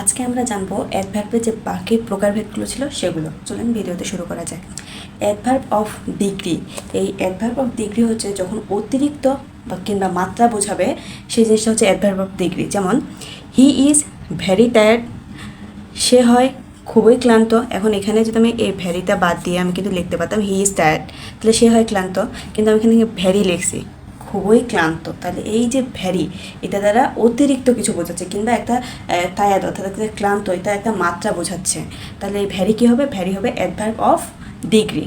আজকে আমরা জানব অ্যাডভার্বের যে বাকি প্রকারভেদগুলো ছিল সেগুলো। চলুন ভিডিওতে শুরু করা যায় অ্যাডভার্ব অফ ডিগ্রি এই অ্যাডভার্ব অফ ডিগ্রি হচ্ছে যখন অতিরিক্ত বা কিংবা মাত্রা বোঝাবে, সেই জিনিসটা হচ্ছে অ্যাডভার্ব অফ ডিগ্রি যেমন হি ইজ ভেরি টায়ার্ড সে হয় খুবই ক্লান্ত। এখন এখানে যদি আমি এই ভ্যারিটা বাদ দিয়ে আমি কিন্তু লিখতে পারতাম হি ইজ টায়ার্ড তাহলে সে হয় ক্লান্ত। কিন্তু আমি এখানে ভ্যারি লিখছি। খুবই ক্লান্ত। তাহলে এই যে ভ্যারি, এটা দ্বারা অতিরিক্ত কিছু বোঝাচ্ছে কিংবা একটা টায়ার্ড অর্থাৎ একটা ক্লান্ত, এটা একটা মাত্রা বোঝাচ্ছে। তাহলে এই ভ্যারি কী হবে? ভ্যারি হবে adverb of degree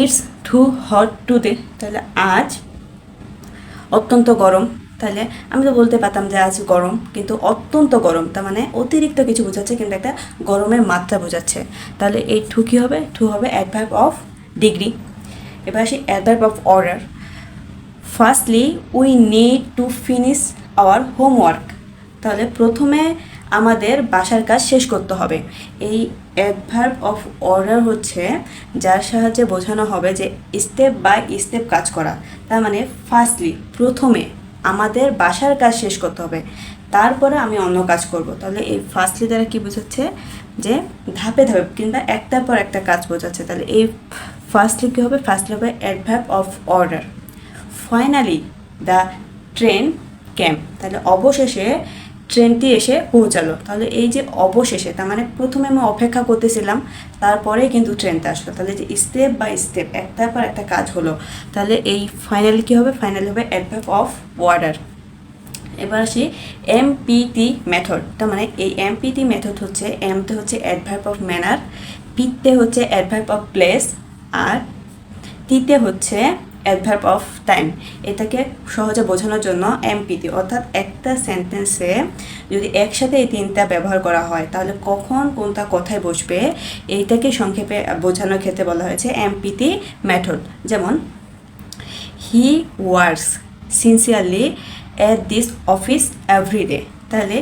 it's too hot today তাহলে আজ অত্যন্ত গরম। তাহলে আমি তো বলতে পারতাম যে আজ গরম, কিন্তু অত্যন্ত গরম, তার মানে অতিরিক্ত কিছু বোঝাচ্ছে কিন্তু একটা গরমের মাত্রা বোঝাচ্ছে। তাহলে এই ঠু কী হবে? টু হবে অ্যাডভার্ব অফ ডিগ্রি এবার আসি adverb of order firstly we need to finish our homework তাহলে প্রথমে আমাদের বাসার কাজ শেষ করতে হবে। এই অ্যাডভার্ব অফ অর্ডার হচ্ছে যার সাহায্যে বোঝানো হবে যে স্টেপ বাই স্টেপ কাজ করা। তার মানে ফার্স্টলি প্রথমে আমাদের বাসার কাজ শেষ করতে হবে। তারপরে আমি অন্য কাজ করব। তাহলে এই ফার্স্টলি দ্বারা কী বোঝাচ্ছে যে ধাপে ধাপে কিংবা একটার পর একটা কাজ বোঝাচ্ছে। তাহলে এই ফার্স্টলি কী হবে? ফার্স্টলি হবে adverb of order finally the train came তাহলে অবশেষে ট্রেনটি এসে পৌঁছালো। তাহলে এই যে অবশেষে, তার মানে প্রথমে আমি অপেক্ষা করতেছিলাম, তারপরে কিন্তু ট্রেনটা আসলো। তাহলে যে স্টেপ বাই স্টেপ একটার পর একটা কাজ হলো। তাহলে এই ফাইনালি কী হবে? ফাইনালি হবে অ্যাডভার্ব অফ ওয়ার্ডার এবার আসি এমপিটি মেথড তার মানে এই এমপিটি মেথড হচ্ছে এমতে হচ্ছে অ্যাডভার্ব অফ ম্যানার পিতে হচ্ছে অ্যাডভার্ব অফ প্লেস আর টিতে হচ্ছে অ্যাডভার্ব অফ টাইম এটাকে সহজে বোঝানোর জন্য এমপিটি অর্থাৎ একটা সেন্টেন্সে যদি একসাথে এই তিনটা ব্যবহার করা হয়, তাহলে কখন কোনটা কথায় বসবে এইটাকে সংক্ষেপে বোঝানোর ক্ষেত্রে বলা হয়েছে এমপিটি মেথড যেমন he works sincerely at this office every day তাহলে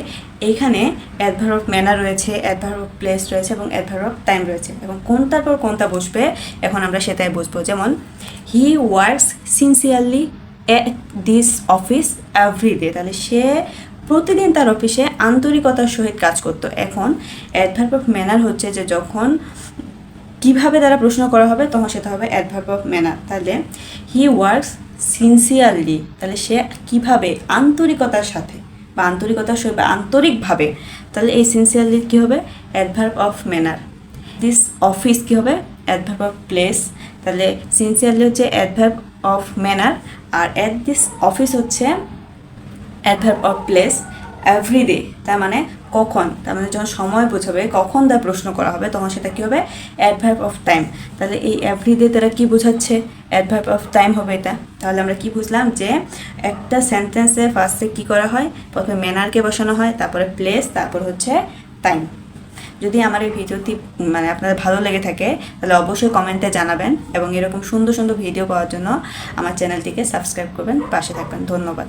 এইখানে অ্যাডভার অফ ম্যানার রয়েছে অ্যাডভার অফ প্লেস রয়েছে এবং অ্যাডভার অফ টাইম রয়েছে। এবং কোনটার পর কোনটা বসবে, এখন আমরা সেটাই বুঝব। যেমন he works sincerely at this office every day তাহলে সে প্রতিদিন তার অফিসে আন্তরিকতার সহিত কাজ করতো। এখন অ্যাডভার্ব অফ ম্যানার হচ্ছে যে যখন কীভাবে তারা প্রশ্ন করা হবে, তখন সেটা হবে অ্যাডভার্ব অফ ম্যানার তাহলে হি ওয়ার্কস সিনসিয়ারলি তাহলে সে কীভাবে আন্তরিকতার সাথে বা আন্তরিকতার সহিত বা আন্তরিকভাবে, তাহলে এই সিনসিয়ারলি কী হবে? Adverb of manner this office কী হবে? অ্যাডভার্ব অফ প্লেস তাহলে সিনসিয়ারলি হচ্ছে অ্যাডভার্ব অফ ম্যানার আর অ্যাট দিস অফিস হচ্ছে adverb of place every day তার মানে কখন? তার মানে যখন সময় বোঝাবে, কখন তার প্রশ্ন করা হবে, তখন সেটা কী হবে? অ্যাডভার্ব অফ টাইম তাহলে এই এভরিডে তারা কী বোঝাচ্ছে? অ্যাডভার্ব অফ টাইম হবে এটা। তাহলে আমরা কি বুঝলাম যে একটা সেন্টেন্সে ফার্স্টে কী করা হয়? প্রথমে ম্যানারকে বসানো হয়, তারপরে প্লেস তারপর হচ্ছে টাইম যদি আমার এই ভিডিওটি মানে আপনাদের ভালো লেগে থাকে, তাহলে অবশ্যই কমেন্টে জানাবেন এবং এরকম সুন্দর সুন্দর ভিডিও পাওয়ার জন্য আমার চ্যানেলটিকে সাবস্ক্রাইব করবেন, পাশে থাকবেন। ধন্যবাদ।